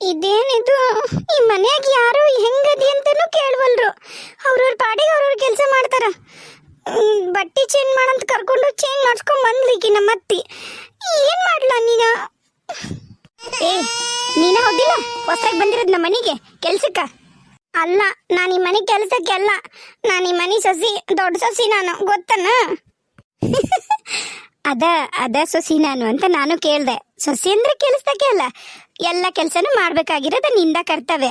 ಇದೇನಿದು? ಈ ಮನ್ಯಾಗ ಯಾರು ಹೆಂಗದಿ ಅಂತಾನು ಕೇಳವಲ್ರು. ಅವ್ರವ್ರ ಪಾಡಿಗೆ ಅವ್ರವ್ರ ಕೆಲಸ ಮಾಡ್ತಾರ. ಬಟ್ಟೆ ಚೇಂಜ್ ಮಾಡಂತ ಕರ್ಕೊಂಡು ಚೇಂಜ್ ಮಾಡ್ಸ್ಕೊಂಡ್ ಬಂದ್ಲಿಕ್ಕೆ ನಮ್ಮ ಅತ್ತಿ ಏನ್ ಮಾಡ್ಲ ನೀನ? ಏ, ನೀನ ಹೋಗಿಲ್ಲ? ಹೊಸಾಗಿ ಬಂದಿರೋದ್ ನಮ್ಮ ಮನೆಗೆ, ಕೆಲ್ಸಕ್ಕ? ಅಲ್ಲ, ನಾನು ಈ ಮನೆ ಕೆಲ್ಸಕ್ಕೆ ಅಲ್ಲ. ನಾನು ಈ ಮನೆ ಸಸಿ, ದೊಡ್ಡ ಸಸಿ ನಾನು, ಗೊತ್ತನ? ಅದ ಅದ ಸಸಿ ನಾನು ಅಂತ ನಾನು ಕೇಳ್ದೆ. ಸೊಸಿ ಅಂದ್ರೆ ಕೆಲ್ಸಕ್ಕೆ ಅಲ್ಲ. ಎಲ್ಲ ಕೆಲಸನೂ ಮಾಡ್ಬೇಕಾಗಿರೋದ ನಿಂದ ಕರ್ತವ್ಯ.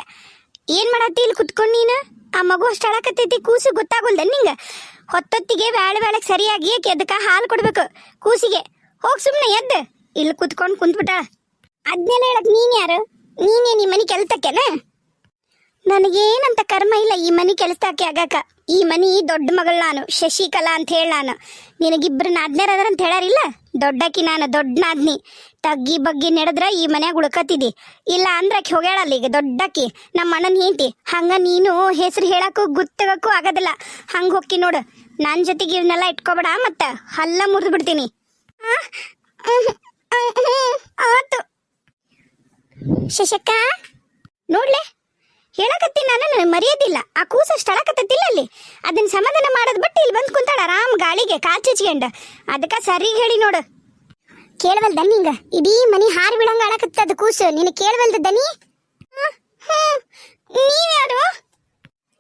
ಏನು ಮಾಡತ್ತಿ ಇಲ್ಲಿ ಕುತ್ಕೊಂಡ್ ನೀನು? ಆ ಮಗು ಅಷ್ಟು ಅಳಕತ್ತೈತಿ, ಕೂಸು ಗೊತ್ತಾಗುಲ್ದ ನಿಂಗ? ಹೊತ್ತೊತ್ತಿಗೆ ಬ್ಯಾಳೆ ಬ್ಯಾಳಕ್ ಸರಿಯಾಗಿ ಎದಕ್ಕ ಹಾಲು ಕೊಡ್ಬೇಕು? ಕೂಸಿಗೆ. ಹೋಗ್ ಸುಮ್ಮನೆ ಎದ್ದು. ಇಲ್ಲಿ ಕುತ್ಕೊಂಡ್ ಕುಂತ್ಬಿಟ್ಟ. ಅದ್ನೆಲ್ಲ ಹೇಳಕ್ ನೀನ್ ಯಾರು? ನೀನೇ ನಿಮ್ಮ ಮನೆ ಕೆಲ್ಸಕ್ಕೆನ? ನನಗೇನಂತ ಕರ್ಮ ಇಲ್ಲ ಈ ಮನಿ ಕೆಲಸಕ್ಕೆ ಆಗಾಕ ಈ ಮನಿ ದೊಡ್ಡ ಮಗಳು ನಾನು, ಶಶಿಕಲಾ ಅಂತ ಹೇಳಿ ನಾನು. ನಿನಗಿಬ್ರು ನಾದ್ನೇರ್ ಅದ್ರ ಅಂತ ಹೇಳಾರಿಲ್ಲ ದೊಡ್ಡಕಿ ನಾನು, ದೊಡ್ಡ ನಾದ್ನಿ. ತಗ್ಗಿ ಬಗ್ಗಿ ನಡೆದ್ರ ಈ ಮನ್ಯಾಗ ಉಳ್ಕತ್ತಿದ್ದಿ. ಇಲ್ಲ ಅಂದ್ರ ಆಕಿ ಹೋಗ್ಯಾಳಲ್ಲ ಈಗ ದೊಡ್ಡಕ್ಕಿ ನಮ್ಮ ಅಣ್ಣನ ಹೆಂಡತಿ. ಹಂಗ ನೀನು ಹೆಸರು ಹೇಳಕ್ಕೂ ಗುತ್ತಗಕ್ಕೂ ಆಗೋದಿಲ್ಲ. ಹಂಗ ಹೊಕ್ಕಿ ನೋಡು. ನನ್ನ ಜೊತೆಗೆ ಇವನ್ನೆಲ್ಲ ಇಟ್ಕೊಬೇಡ ಮತ್ತೆ. ಹಲ್ಲ ಮುರಿದು ಬಿಡ್ತೀನಿ. ಆತು. ಶಶಕ್ಕ ನೋಡ್ಲೆ? ಹೇಳಕತ್ತೀನಿ ನಾನು ನನಗೆ ಮರೆಯೋದಿಲ್ಲ. ಆ ಕೂಸ ಅಳಕತ್ತಿಲ್ಲ ಅಲ್ಲಿ ಅದನ್ನ ಸಮಾಧಾನ ಮಾಡೋದ್ ಬಿಟ್ಟು ಇಲ್ಲಿ ಬಂದು ಕುಂತಾಳ ಆರಾಮ್ ಗಾಳಿಗೆ, ಕಾಲ್ ಚಿಚ್ಕೊಂಡ. ಅದಕ್ಕ ಸರಿ ಹೇಳಿ ನೋಡು. ಕೇಳವಲ್ದ ನಿಂಗ ಇಡೀ ಮನಿ ಹಾರಿ ಬಿಡಂಗ ಅದು ಕೂಸು. ನಿನಗೆ ಕೇಳವಲ್ದ ದನಿ? ನೀವ್ಯಾರು?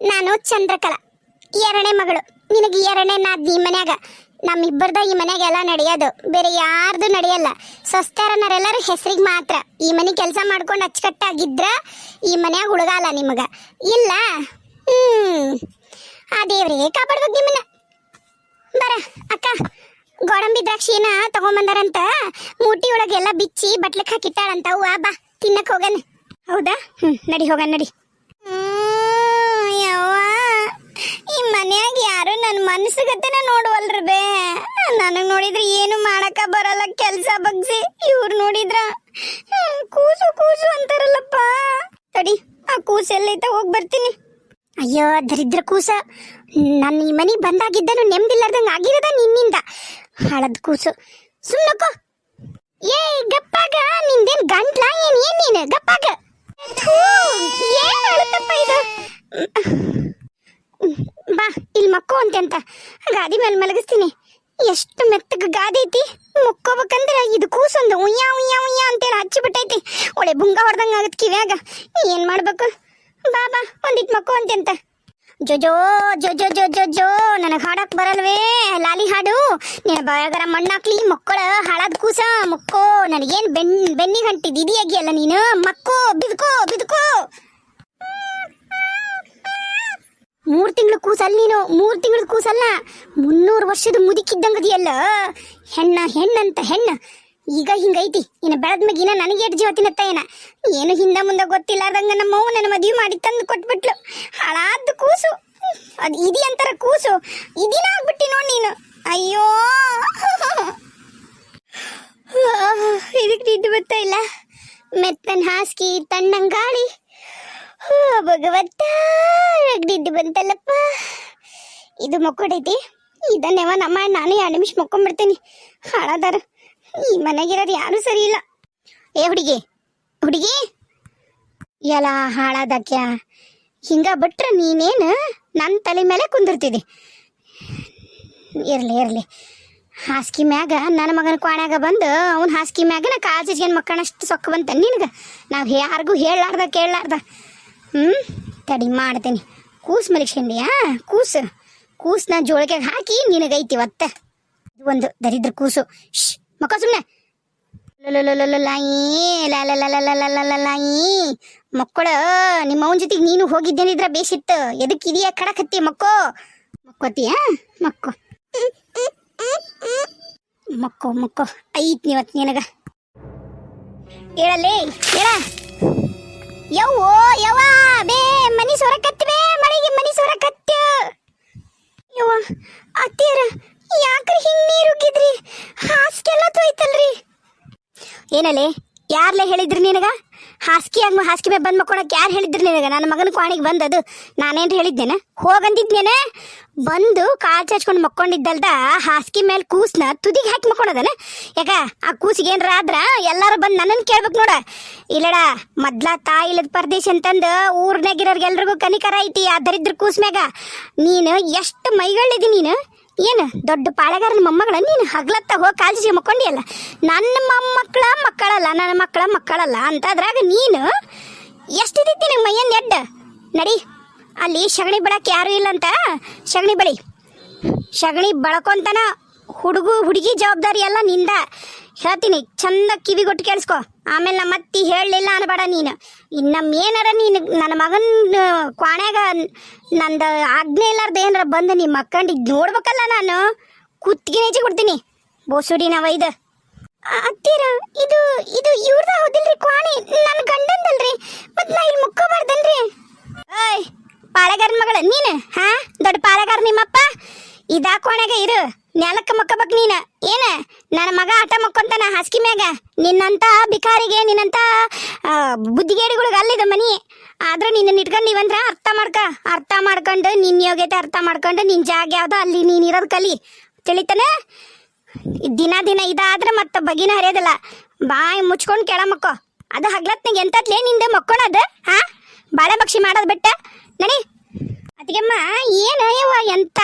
ನಾನು ಚಂದ್ರಕಲಾ. ಎರಡನೇ ಮಗಳು. ನಿನಗೆ ಎರಡನೇ ನಾದ್ನಿ ಮನ್ಯಾಗ. ನಮ್ಮಿಬ್ಬರದ ಈ ಮನೆಗೆಲ್ಲ ನಡೆಯೋದು. ಬೇರೆ ಯಾರ್ದು ನಡೆಯಲ್ಲ. ಸ್ವಸ್ಥರನ್ನರೆಲ್ಲರೂ ಹೆಸರಿಗೆ ಮಾತ್ರ. ಈ ಮನೆ ಕೆಲಸ ಮಾಡ್ಕೊಂಡು ಅಚ್ಚುಕಟ್ಟಾಗಿದ್ರ ಈ ಮನ್ಯಾಗ ಉಳಗಾಲ ನಿಮಗೆ. ಇಲ್ಲ? ಹ್ಞೂ ಆ ದೇವ್ರಿಗೆ ಕಾಪಾಡ್ಬೇಕು ನಿಮ್ಮನ್ನ. ಬರ, ಅಕ್ಕ. ಗೋಡಂಬಿ ದ್ರಾಕ್ಷಿನ ತಗೊಂಬಂದಾರಂತ. ಮೂಟಿ ಒಳಗೆಲ್ಲ ಬಿಚ್ಚಿ ಬಟ್ಲಕ್ಕೆ ಹಾಕಿಟ್ಟಾಳಂತ. ಹೂವು ಬಾ ತಿನ್ನಕ್ಕೆ ಹೋಗನೆ. ಹೌದಾ? ಹ್ಞೂ ನಡಿ ಹೋಗಣ ನಡಿ ಹ್ಮ್, ಯವ್ವ ಈ ಮನ್ಯಾಗ ಯಾರು ನನ್ನ ಮನಸ್ಸಿಗತೆನ ನೋಡುವಲ್ರಿ ಬೇ. ನನಗ್ ನೋಡಿದ್ರೆ ಏನು ಮಾಡಕ ಬರಲ್ಲ ಕೆಲ್ಸ ಬಗ್ಸಿ. ಇವ್ರು ನೋಡಿದ್ರ ಕೂಸು ಕೂಸು ಅಂತಾರಲ್ಲಪ್ಪ. ತಡಿ, ಆ ಕೂಸು ಎಲ್ಲೈತ ಹೋಗಿ ಬರ್ತೀನಿ. ಅಯ್ಯೋ, ದರಿದ್ರ ಕೂಸ. ನನ್ನ ಈ ಮನೆಗೆ ಬಂದಾಗಿದ್ದನು ನೆಮ್ಮದಿಲ್ಲಾರ್ದಂಗೆ ಆಗಿರದ ನಿನ್ನಿಂದ. ಹಳದ್ ಕೂಸು. ಸುಮ್ನಕ್ಕ ಏ ಗಪ್ಪಾಗ. ನಿಂದೇನ್ ಗಂಟ್ಲ? ಏನ್ ಏನ್ ನೀನು? ಗಪ್ಪಾಗ. ಏನ್ ಅಳುತ್ತಪ್ಪ ಇದು? ಬಾ, ಇಲ್ಲಿ ಮಕ್ಕೋ ಅಂತೆ ಗಾದಿ ಮೇಲೆ ಮಲಗಿಸ್ತೀನಿ. ಎಷ್ಟು ಮೆತ್ತಗ ಗಾದಿ ಐತಿ. ಮುಕ್ಕೋಬೇಕಂದ್ರೆ ಇದು ಕೂಸೊಂದು ಉಯ್ಯ ಉಯ್ಯ ಉಯ್ಯ ಅಂತೇಳಿ ಹಚ್ಚಿ ಬಿಟ್ಟೈತಿ. ಒಳ್ಳೆ ಬುಂಗ ಹೊಡೆದಂಗೆ ಆಗತ್ ಕಿವ್ಯಾಗ. ಏನು ಮಾಡಬೇಕು? ಬಾ ಬಾ, ಒಂದಿಟ್ ಮಕ್ಕೋ ಅಂತೆ ಅಂತ. ಜೋ ಜೋ ಜೋ ಜೋ ನನಗೆ ಹಾಡಕ್ ಬರಲ್ವೇ? ಲಾಲಿ ಹಾಡು. ನೀನು ಬಯಗರ ಮಣ್ಣಾಕ್ಲಿ, ಮಕ್ಕಳ ಹಾಳಾದ ಕೂಸ. ಮಕ್ಕೋ, ನನಗೇನು ಬೆನ್, ಬೆನ್ನಿಗೆ ಹಂಟಿದ್ ಇದಿಯಾಗಿಯಲ್ಲ ನೀನು? ಮಕ್ಕೋ, ಬಿದ್ಕೋ ಬಿದ್ಕೋ. ಮೂರ್ ತಿಂಗಳು ಕೂಸಲ್ಲ ನೀನು, ಮೂರು ತಿಂಗಳು ಕೂಸಲ್ಲ. ಮುನ್ನೂರು ವರ್ಷದ ಮುದುಕಿದ್ದಂಗದಿಯಲ್ಲ. ಹೆಣ್ಣ, ಹೆಣ್ಣಂತ ಹೆಣ್ಣ. ಈಗ ಹಿಂಗೈತಿ. ಇನ್ನು ಬೆಳದ ಮ್ಯಾಗಿನ ನನಗೆ ಎಟ್ ಜೀವ ತಿನ್ನತ್ತ ಏನ? ಏನು ಹಿಂದೆ ಮುಂದೆ ಗೊತ್ತಿಲ್ಲಾರ್ದಂಗ ನಮ್ಮ ಅವ್ವ ನನ್ನ ಮದುವೆ ಮಾಡಿ ತಂದು ಕೊಟ್ಬಿಟ್ಲು. ಹಾಳಾದ ಕೂಸು. ಅದು ಇದಿ ಅಂತಾರ ಕೂಸು. ಇದಿನ ಆಗ್ಬಿಟ್ಟಿ ನೋಡಿ ನೀನು. ಅಯ್ಯೋ. ಇದಕ್ಕೆ ನಿದ್ದು ಬರ್ತಾ ಇಲ್ಲ? ಮೆತ್ತನ್ ಹಾಸ್ಗಿ ತಣ್ಣಂಗ್ ಗಾಳಿ ಹೋ ಭಗವಂತ ನಿದ್ದು ಬಂತಲ್ಲಪ್ಪ. ಇದು ಮಕ್ಕೊಡೈತಿ. ಇದನ್ನೇವ ನಮ್ಮ ನಾನು ಎರಡು ನಿಮಿಷ ಮಕ್ಕೊಂಡ್ಬಿಡ್ತೀನಿ ಹಾಳಾದಾರ. ಈ ಮನೆಗಿರೋರು ಯಾರು ಸರಿ ಇಲ್ಲ. ಏ ಹುಡುಗಿ ಹುಡುಗಿ. ಎಲ್ಲ ಹಾಳಾದಕ್ಯ. ಹಿಂಗ ಬಿಟ್ರೆ ನೀನೇನು ನನ್ನ ತಲೆ ಮೇಲೆ ಕುಂದಿರ್ತಿದ್ದಿ ಇರಲಿ ಇರಲಿ. ಹಾಸಿಗೆ ಮ್ಯಾಗ ನನ್ನ ಮಗನ ಕ್ವಾಣ್ಯಾಗ ಬಂದು ಅವ್ನ ಹಾಸಿಗೆ ಮ್ಯಾಗ ನಾ ಕಾಜಿಸ್ಗೇನು ಮಕ್ಕಳಷ್ಟು ಸೊಕ್ಕ ಬಂತ ನಿನಗೆ. ನಾವು ಯಾರಿಗೂ ಹೇಳಲಾರ್ದ ಕೇಳಾರ್ದ ಹ್ಞೂ ತಡಿ ಮಾಡ್ತೀನಿ. ಕೂಸು ಮಲಗಿಸ್ಕೊಂಡಿಯಾ ಕೂಸು. ಕೂಸ್ನ ಜೋಳಿಗೆ ಹಾಕಿ ನಿನಗೈತಿ ಒತ್ತ ಇದು ಒಂದು ದರಿದ್ರ ಕೂಸು. ಶ್ ಮಕ್ಕ ಸುಮ್ಮನೆ ಮಕ್ಕಳ ನಿಮ್ಮ ಅವನ ಜೊತೆಗೆ ನೀನು ಹೋಗಿದ್ದೇನಿದ್ರ ಬೇಸಿತ್ತು ಎದಕ್ಕೆ ಇದೆಯಾ ಕಡಕತ್ತಿ ಮಕ್ಕೋ ಮಕ್ಕೋತಿಯಾ ಮಕ್ಕೋ ಮಕ್ಕೋ ಮಕ್ಕೋ ಐತ್ ನೀವತ್ ನಿನಗ ಹೇಳಲ್ಲೇ ಹೇಳ ಯವ್ವೋ, ಯವ್ವ, ಬೇ, ಮನಿ ಸೊರಕತ್ತಿ ಬೇ ಮಳೆಗೆ ಮನಿ ಸೊರಕತ್ತ ಯವ್ವ, ಅತ್ತಿಯರ, ಯಾಕ್ರಿ ಹಿಂಗ್ ನೀರು ಉಗ್ಗಿದ್ರಿ ಹಾಸ್ಗೆಲ್ಲ ತೋಯ್ತಲ್ರಿ. ಏನಲೆ? ಯಾರ್ಲೆ ಹೇಳಿದ್ರಿ ನಿನಗ? ಹಾಸಿಗೆ ಹಂಗ ಹಾಸಿಗೆ ಮೇಲೆ ಬಂದು ಮಕ್ಕೊಳಕ್ಕೆ ಯಾರು ಹೇಳಿದ್ರಿ ನಿನಗ? ನನ್ನ ಮಗನ ಕ್ವಾಣಿಗೆ ಬಂದದು ನಾನೇನು ಹೇಳಿದ್ದೇನೆ? ಹೋಗಂದಿದ್ದೇನೆ ಬಂದು ಕಾಲ್ ಚಾಚ್ಕೊಂಡು ಮಕ್ಕೊಂಡಿದ್ದಲ್ದ ಹಾಸಿಗೆ ಮೇಲೆ ಕೂಸ್ನ ತುದಿಗೆ ಹಾಕಿ ಮಕ್ಕೊಳದನ? ಯಾಕ, ಆ ಕೂಸಿಗೆ ಏನ್ರ ಆದ್ರ ಎಲ್ಲಾರು ಬಂದು ನನ್ನನ್ನು ಕೇಳ್ಬೇಕು ನೋಡ. ಇಲ್ಲಡ, ಮೊದ್ಲ ತಾಯಿಲದ ಪರದೇಶ ಅಂತಂದು ಊರ್ನಾಗಿರೋರ್ಗೆಲ್ರಿಗೂ ಕನಿಕರ ಐತಿ ಆ ದರಿದ್ರ ಕೂಸ್ ಮ್ಯಾಗ. ನೀನು ಎಷ್ಟು ಮೈಗಳಿದಿ ನೀನು? ಏನು ದೊಡ್ಡ ಪಾಳೆಗಾರನ ಮೊಮ್ಮಗಳ? ನೀನು ಹಗ್ಲತ್ತ ಹೋಗಿ ಕಾಲ್ಜಿ ಮಕ್ಕೊಂಡಿಯಲ್ಲ? ನನ್ನ ಮೊಮ್ಮಕ್ಕಳ ಮಕ್ಕಳಲ್ಲ, ನನ್ನ ಮಕ್ಕಳ ಮಕ್ಕಳಲ್ಲ. ಅಂತ ಅದ್ರಾಗ ನೀನು ಎಷ್ಟಿದೈತಿ ನಂಗೆ ಮೈಯನ್ ಎಡ್ಡ? ನಡಿ, ಅಲ್ಲಿ ಸಗಣಿ ಯಾರು ಇಲ್ಲ ಅಂತ ಸಗಣಿ ಬಳಿ ಸಗಣಿ ಬಳಕೊಂತನ ಹುಡುಗು ಹುಡುಗಿ ಜವಾಬ್ದಾರಿ ಎಲ್ಲ ನಿಂದ. ಹೇಳ್ತೀನಿ, ಚಂದ ಕಿವಿ ಕಿವಿಗೊಟ್ಟು ಕೇಳಿಸ್ಕೊ. ಆಮೇಲೆ ನಮ್ಮ ಅತ್ತಿ ಹೇಳಲಿಲ್ಲ ಅನ್ಬೇಡ ನೀನು. ಇನ್ನೊಮ್ಮೆ ಏನಾರ ನೀನು, ನನ್ನ ಮಗನ ಕ್ವಾಣ್ಯಾಗ ನಂದು ಆಜ್ಞೆ ಇಲ್ಲಾರ್ದ ಏನಾರ ಬಂದು ನಿಮ್ಮ ಮಕ್ಕಂಡಿಗೆ ನೋಡ್ಬೇಕಲ್ಲ ನಾನು. ಕುತ್ತಿಗೆ ನೇಚಿ ಕೊಡ್ತೀನಿ. ಬೋಸುಡಿ ನಾವ ಇದು ಅತ್ತೀರ, ಇದು ಇದು ಇವ್ರದ ಹೌದಿಲ್ರಿ ಕ್ವಾಣಿ? ನನ್ನ ಗಂಡಂದಲ್ರಿ. ಮತ್ತೆ ನಾ ಇಲ್ಲಿ ಮುಕ್ಕೋಬಾರ್ದನ್ರಿ. ಏಯ್ ಪಾಳೆಗಾರನ ಮಗಳ, ನೀನು, ಹಾ? ದೊಡ್ಡ ಪಾಳೆಗಾರ ನಿಮ್ಮಪ್ಪ. ಇದಾ ಕೋಣೆಗೆ ಇರು. ನೆಲಕ್ಕೆ ಮಕ್ಕಬೇಕು ನೀನ? ಏನ? ನನ್ನ ಮಗ ಆಟ ಮಕ್ಕೊಂತಾನ ಹಾಸಿಗೆ ಮ್ಯಾಗ. ನಿನ್ನಂತ ಬಿಕಾರಿಗೆ ನಿನ್ನಂತ ಬುದ್ಧಿಗೇಡಿಗಳಿಗೆ ಅಲ್ಲಿದ ಮನಿ. ಆದ್ರೆ ನಿನ್ನ ಇಟ್ಕೊಂಡು ನೀವಂದ್ರ ಅರ್ಥ ಮಾಡ್ಕ. ಅರ್ಥ ಮಾಡ್ಕೊಂಡು ನಿನ್ನ ಯೋಗ್ಯತೆ ಅರ್ಥ ಮಾಡ್ಕೊಂಡು ನಿನ್ನ ಜಾಗ ಯಾವ್ದು ಅಲ್ಲಿ ನೀನು ಇರೋದು ಕಲಿ. ತಿಳಿತಾನೆ? ದಿನ ದಿನ ಇದಾದ್ರೆ ಮತ್ತೆ ಬಗಿನ ಹರಿಯೋದಿಲ್ಲ. ಬಾಯಿ ಮುಚ್ಕೊಂಡು ಕೇಳ ಮಕ್ಕೋ. ಅದು ಹಗ್ಲತ್ನಾಗ ಎಂತತ್ಲೇ ನಿಂದ ಮಕ್ಕೊಳದ ಹಾ ಬಾಳೆ ಬಕ್ಷಿ ಮಾಡೋದು ಬಿಟ್ಟ? ನಡಿ. ಅದಕ್ಕೆಮ್ಮ ಏನು ಯವ್ವ ಎಂತ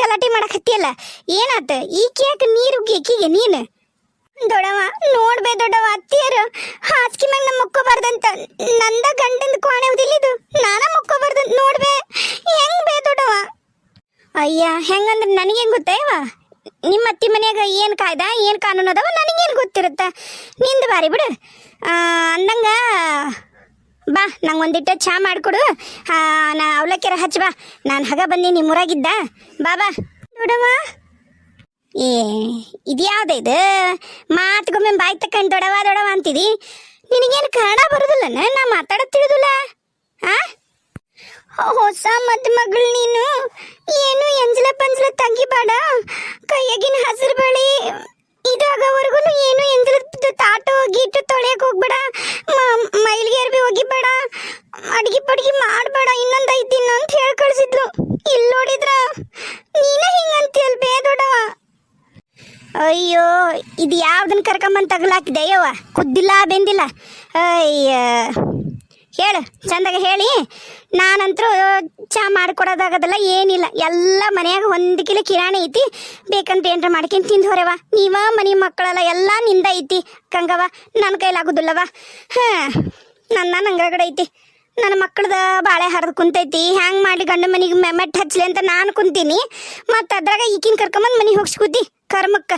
ಗಲಾಟೆ ಮಾಡಕತ್ತಿಯಲ್ಲ? ಏನಾತ? ಕೇಕ್ ನೀರು ಗೆಕ್ಕಿಗೆ ನೀನು? ದೊಡವ ನೋಡ್ಬೇ ದೊಡವ ಅತ್ತಿಯರು, ಹಾಸಿಗೆ ಮ್ಯಾಗ ನಮ್ಮ ನಂದ ಗಂಡಂದ ಕೋಣೆ ಇದು? ನಾನ ಮಕ್ಕೋಬಾರ್ದಂತ ನೋಡ್ಬೇ, ಹೆಂಗ್ ಬೇ ದೊಡವ ಅಯ್ಯ, ಹೆಂಗಂದ್ರೆ ನನಗೇನು ಗೊತ್ತೇವ ನಿಮ್ಮ ಅತ್ತಿ ಮನೆಯಾಗ ಏನು ಕಾಯ್ದ, ಏನು ಕಾನೂನು ಅದಾವ ನನಗೇನು ಗೊತ್ತಿರುತ್ತ? ನಿಂದು ಬಾರಿ ಬಿಡು. ಅಂದಂಗ ಬಾ, ನಂಗೆ ಒಂದಿಟ್ಟು ಚಾ ಮಾಡಿಕೊಡು. ನಾ ಅವಲಕ್ಕಿರ ಹಚ್ಚ ಬಾ. ನಾನು ಹಗ ಬಂದಿ, ನಿಮ್ಮೂರಾಗಿದ್ದ. ಬಾ ಬಾ. ನೋಡವ್ವ ಏ, ಇದ್ಯಾವ್ದು ಇದು? ಮಾತುಗೊಮ್ಮೆ ಬಾಯ್ ತಕ್ಕಂಡು ದೊಡವ ದೊಡವ ಅಂತಿದಿ. ನಿನಗೇನು ಕನ್ನಡ ಬರೋದಿಲ್ಲ ನಾ ಮಾತಾಡೋದು ತಿಳಿದಿಲ್ಲ. ಆ? ಹೊಸ ಮದುಮಗಳು ನೀನು. ಏನು ಎಂಜಲ ಪಂಜಲ ತೆಗಿಬೇಡ ಕೈಯಾಗಿನ ಹಸಿರು ಬಳಿ ಇದಾಗವರೆಗೂ ಏನು ಎಂದ್ರದ ತಾಟು ಗೀಟು ತೊಳೆಯಕ್ಕೆ ಹೋಗ್ಬೇಡ. ಮೈಲಿಗೆ ಅರ್ಬಿ ಒಗಿಬೇಡ ಅಡ್ಗಿ ಪಡ್ಗಿ ಮಾಡಬೇಡ. ಇನ್ನೊಂದು ಐದು ದಿನ ಅಂತ ಹೇಳಿ ಕಳಿಸಿದ್ಲು ಇಲ್ಲಿ ನೋಡಿದ್ರ, ನೀನ ಹಿಂಗಂತೀಯಲ್ ಬೇ ದೊಡವ ಅಯ್ಯೋ ಇದು ಯಾವ್ದನ್ನ ಕರ್ಕೊಂಬಂದು ತಗಲಾಕಿದೆ ಅಯ್ಯವ್ವ ಕುದ್ದಿಲ್ಲ, ಬೆಂದಿಲ್ಲ. ಅಯ್ಯ. ಹೇಳು, ಚಂದಾಗ ಹೇಳಿ. ನಾನಂತರೂ ಚಾ ಮಾಡಿಕೊಡೋದಾಗದಲ್ಲ ಏನಿಲ್ಲ. ಎಲ್ಲ ಮನೆಯಾಗ ಒಂದು ಕಿಲೋ ಕಿರಾಣಿ ಐತಿ. ಬೇಕಂತ ಏನ್ರ ಮಾಡ್ಕೊಂಡು ತಿಂದು ಹೊರವ ನೀವ, ಮನೆ ಮಕ್ಕಳೆಲ್ಲ ಎಲ್ಲ ನಿಂದ ಐತಿ. ಕಂಗವ ನನ್ನ ಕೈಲಾಗುದಿಲ್ಲವ ಹಾಂ, ನನ್ನ ನಂಗಗಡೆ ಐತಿ. ನನ್ನ ಮಕ್ಕಳದ ಬಾಳೆ ಹರಿದು ಕುಂತೈತಿ. ಹ್ಯಾಂಗ್ ಮಾಡಿ ಗಂಡ ಮನೆಗೆ ಮೆಟ್ ಹಚ್ಚಲಿ ಅಂತ ನಾನು ಕುಂತೀನಿ. ಮತ್ತು ಅದ್ರಾಗ ಈಕಿನ ಕರ್ಕೊಂಬಂದು ಮನೆಗೆ ಹೋಗ್ಸಿ ಕೂತಿ. ಕರ್ಮಕ್ಕ.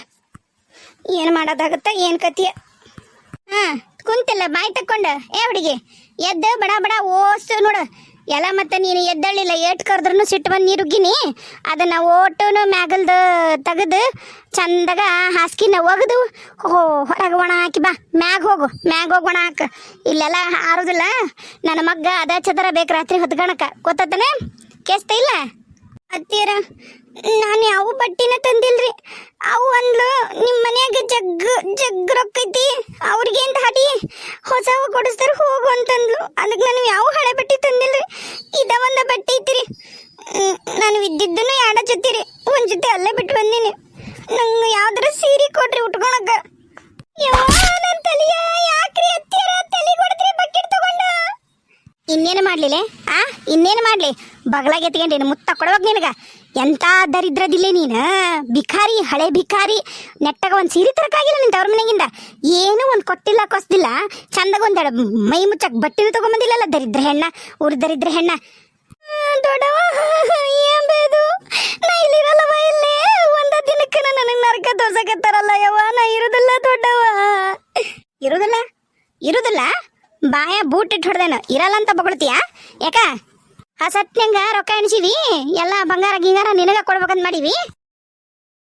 ಏನು ಮಾಡೋದಾಗತ್ತ, ಏನು ಕತಿಯ ಹಾ. ಕುಂತಿಲ್ಲ, ಬಾಯಿ ತಕ್ಕೊಂಡ. ಏ ಹುಡುಗಿ, ಎದ್ದು ಬಡ ಬಡ ಓಸು ನೋಡು. ಎಲ್ಲ ಮತ್ತೆ ನೀನು ಎದ್ದಳ್ಳಿಲ್ಲ, ಏಟ್ ಕರೆದ್ರೂ ಸಿಟ್ಟು ಬಂದು ನೀರುಗ್ಗಿನಿ ಅದನ್ನ ಓಟುನು ಮ್ಯಾಗಲ್ದು ತೆಗೆದು ಚಂದಾಗ ಹಾಸ್ಕಿನ ಒಗೆದು ಹೋ, ಹೊರಗೆ ಒಣ ಹಾಕಿ ಬಾ. ಮ್ಯಾಗ ಹೋಗು, ಮ್ಯಾಗ ಹೋಗಿ ಒಣ ಹಾಕ. ಇಲ್ಲೆಲ್ಲ ಆರೋದಿಲ್ಲ. ನನ್ನ ಮಗ್ಗ ಅದ ಚದರ ಬೇಕು ರಾತ್ರಿ ಹೊತ್ಗಣಕ. ಗೊತ್ತತನ ಕೇಸ್ತ ಇಲ್ಲ? ಅತ್ತೀರ ನಾನು ಯಾವ ಬಟ್ಟಿನ ತಂದಿಲ್ರಿ? ಅವು ಅಂದ್ಲು ನಿಮ್ಮ ಮನ್ಯಾಗ ಜಗ್ ಜಗ್ ರೊಕ್ಕ ಐತಿ, ಅವ್ರಿಗೆ ಅಂತ ಹಾಡಿ? ಹೊಸವು ಕೊಡಿಸ್ತಾರೆ ಹೋಗು ಅಂತಂದ್ಲು. ಅದಕ್ಕೆ ನಾನು ಯಾವ ಹಳೆ ಬಟ್ಟೆ ತಂದಿಲ್ರಿ? ಇದ ಒಂದ ಬಟ್ಟೆ ಐತಿರಿ. ನಾನು ಇದ್ದಿದ್ದನ್ನು ಎರಡ ಜೊತೆ ಒಂದ್ ಜೊತೆ ಅಲ್ಲೇ ಬಿಟ್ಟು ಬಂದೀನಿ. ನಂಗೆ ಯಾವ್ದಾರ ಸೀರೆ ಕೊಡ್ರಿ ಉಟ್ಕೊಳಕ. ನನ್ನ ತಲೆಯ ಯಾಕ್ರಿ ಅತ್ತೀರ ತಲೆ ಕೊಡ್ತೀರಿ ಬಕೆಟ್ ತಗೊಂಡ? ಇನ್ನೇನು ಮಾಡ್ಲಿಲ್ಲ ಆ? ಇನ್ನೇನು ಮಾಡ್ಲಿ? ಬಗಲಾಗ ಎತ್ಕೊಂಡೇನು ಮುತ್ತ ಕೊಡವಾಗ ನಿನಗ. ಎಂತ ದರಿದ್ರದಿಲ್ಲ ನೀನು? ಭಿಖಾರಿ ಹಳೆ ಭಿಖಾರಿ ನೆಟ್ಟಾಗ ಒಂದು ಸೀರೆ ತರಕಾಗಿಲ್ಲ ನಿನ್ ತವ್ರ ಮನೆಗಿಂದ? ಏನು ಒಂದು ಕೊಟ್ಟಿಲ್ಲ, ಕೊಸ್ದಿಲ್ಲ. ಚಂದಾಗ ಒಂದು ಮೈ ಮುಚ್ಚಕ್ ಬಟ್ಟೆನೂ ತಗೊಂಬಂದಿಲ್ಲಲ್ಲ ದರಿದ್ರ ಹೆಣ್ಣ, ಊರು ದರಿದ್ರ ಹೆಣ್ಣ. ದೊಡ್ಡವ ಏನ್ ಬೇದು ನಾ ಇಲ್ಲೇ. ಒಂದ ದಿನಕ್ಕೆ ನನಗೆ ದೊಡ್ಡವ. ಇರುದಿಲ್ಲ? ಇರುದಿಲ್ಲ? ಬಾಯ ಬೂಟ್ ಇಟ್ಟು ಹೊಡೆದೇನು. ಇರಲ್ಲ ಅಂತ ಬಗೊಳ್ತೀಯಾ? ಯಾಕ? ಆ ಸತ್ಯಂಗ ರೊಕ್ಕ ಎಣಿಸಿವಿ, ಎಲ್ಲ ಬಂಗಾರ ಗಿಂಗಾರ ನಿನಗ ಕೊಡ್ಬೇಕಂತ ಮಾಡೀವಿ.